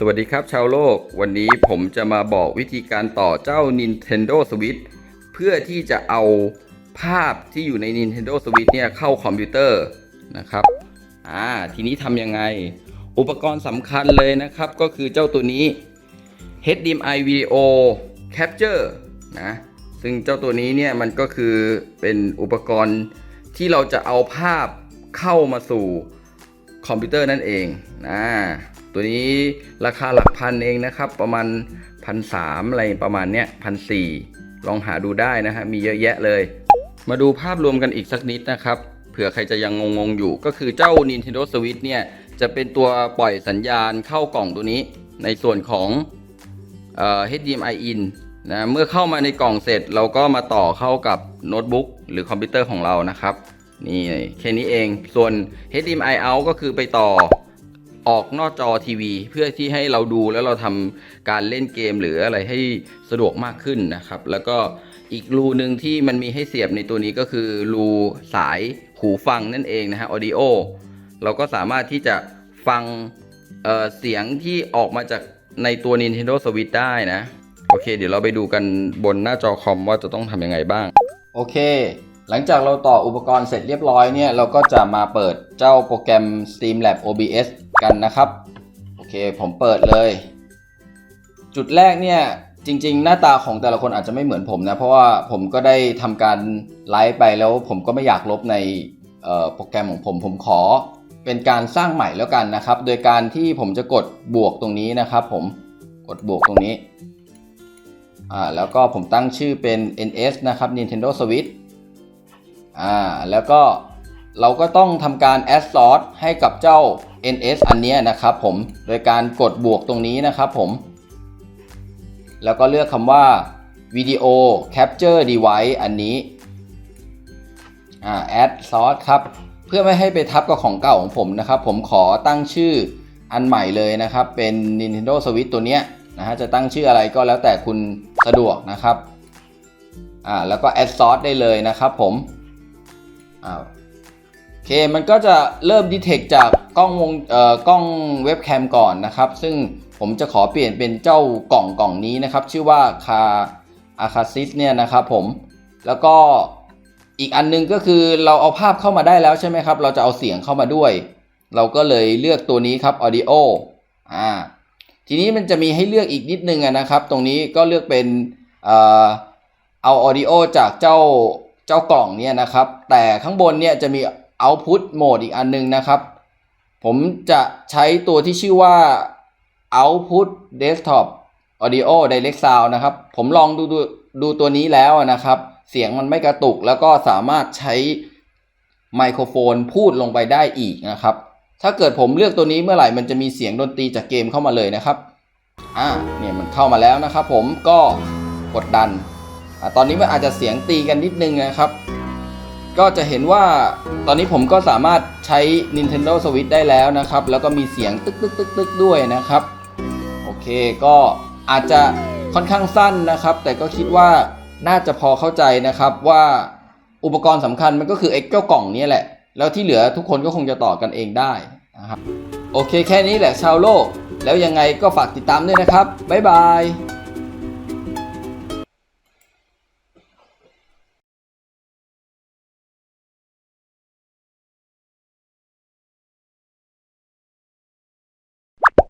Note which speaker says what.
Speaker 1: สวัสดีครับชาวโลก วันนี้ผมจะมาบอกวิธีการต่อเจ้า Nintendo Switch เพื่อที่จะเอาภาพที่อยู่ใน Nintendo Switch เนี่ยเข้าคอมพิวเตอร์นะครับอ่าทีนี้ทำยังไง อุปกรณ์สำคัญเลยนะครับ ก็คือเจ้าตัวนี้ HDMI Video Capture นะซึ่งเจ้าตัวนี้เนี่ยมันก็คือเป็นอุปกรณ์ที่เราจะเอาภาพเข้ามาสู่คอมพิวเตอร์นั่นเองนะ ตัวนี้ราคาหลักพันเองนะครับ ประมาณพันสามอะไรประมาณเนี้ยพันสี่ลองหาดูได้นะฮะมีเยอะแยะเลย มาดูภาพรวมกันอีกสักนิดนะครับเผื่อใครจะยังงงๆอยู่ ก็คือเจ้า Nintendo Switch เนี่ยจะเป็นตัวปล่อยสัญญาณเข้ากล่องตัวนี้ ในส่วนของเอ่อ HDMI in นะเมื่อเข้ามาในกล่องเสร็จเราก็มาต่อเข้ากับโน้ตบุ๊กหรือคอมพิวเตอร์ของเรานะครับนี่แค่นี้เองส่วน HDMI out ก็คือไปต่อ ออกนอกจอทีวี เพื่อที่ให้เราดูแล้วเราทำการเล่นเกมหรืออะไรให้สะดวกมากขึ้นนะครับ แล้วก็อีกรูหนึ่งที่มันมีให้เสียบในตัวนี้ก็คือรูสายหูฟังนั่นเองนะฮะ audio เราก็สามารถที่จะฟังเอ่อเสียงที่ออกมาจากในตัว Nintendo Switch ได้นะ โอเค เดี๋ยวเราไปดูกันบนหน้าจอคอมว่าจะต้องทำยังไงบ้าง โอเค หลังจากเราต่ออุปกรณ์เสร็จเรียบร้อยเนี่ยเราก็จะมาเปิดเจ้าโปรแกรม steam lab OBS กันนะครับ โอเคผมเปิดเลย จุดแรกเนี่ยจริง ๆ หน้าตาของแต่ละคนอาจจะไม่เหมือนผมนะ เพราะว่าผมก็ได้ทำการไลฟ์ไปแล้วผมก็ไม่อยากลบในโปรแกรมของผมผมขอเป็นการสร้างใหม่แล้วกันนะครับ โดยการที่ผมจะกดบวกตรงนี้นะครับ ผมกดบวกตรงนี้อ่าแล้วก็ผมตั้งชื่อเป็น NS นะครับ Nintendo Switch อ่าแล้วก็เราก็ต้องทำการ add source ให้กับเจ้า NS อันนี้นะครับผมโดยการกดบวกตรงนี้นะครับผม แล้วก็เลือกคำว่า Video Capture Device อันนี้อ่า add source ครับ เพื่อไม่ให้ไปทับกับของเก่าของผมนะครับ ผมขอตั้งชื่ออันใหม่เลยนะครับ เป็น Nintendo Switch ตัวเนี้ยนะฮะจะตั้งชื่ออะไรก็แล้วแต่คุณสะดวกนะครับอ่าแล้วก็ add source ได้เลยนะครับผม อ่าโอเคมันก็จะเริ่ม detect จากกล้องวงเอ่อกล้องเว็บแคมก่อนนะครับ ซึ่งผมจะขอเปลี่ยนเป็นเจ้ากล่องกล่องนี้นะครับ ชื่อว่าคาอาคาซิสเนี่ยนะครับผมแล้วก็อีกอันหนึงก็คือเราเอาภาพเข้ามาได้แล้วใช่ไหมครับ เราจะเอาเสียงเข้ามาด้วย เราก็เลยเลือกตัวนี้ครับ audio อ่าทีนี้มันจะมีให้เลือกอีกนิดนึงนะครับ ตรงนี้ก็เลือกเป็นเอ่อเอา audio จากเจ้า เจ้ากล่องเนี่ยนะครับ แต่ข้างบนเนี่ยจะมี output mode อีกอันนึงนะครับ ผมจะใช้ตัวที่ชื่อว่า output desktop audio direct sound นะครับ ผมลองดูดูดูตัวนี้แล้วนะครับ เสียงมันไม่กระตุกแล้วก็สามารถใช้ไมโครโฟนพูดลงไปได้อีกนะครับ ถ้าเกิดผมเลือกตัวนี้เมื่อไหร่มันจะมีเสียงดนตรีจากเกมเข้ามาเลยนะครับ อ่าเนี่ยมันเข้ามาแล้วนะครับผมก็กดดัน ตอนนี้มันอาจจะเสียงตีกันนิดนึงนะครับ ก็จะเห็นว่าตอนนี้ผมก็สามารถใช้ Nintendo Switch ได้แล้วนะครับ แล้วก็มีเสียงตึกตึกตึกตึกด้วยนะครับ โอเคก็อาจจะค่อนข้างสั้นนะครับ แต่ก็คิดว่าน่าจะพอเข้าใจนะครับว่าอุปกรณ์สำคัญมันก็คือไอ้เจ้ากล่องนี้แหละ แล้วที่เหลือทุกคนก็คงจะต่อกันเองได้นะครับโอเคแค่นี้แหละชาวโลก แล้วยังไงก็ฝากติดตามด้วยนะครับ บ๊ายบาย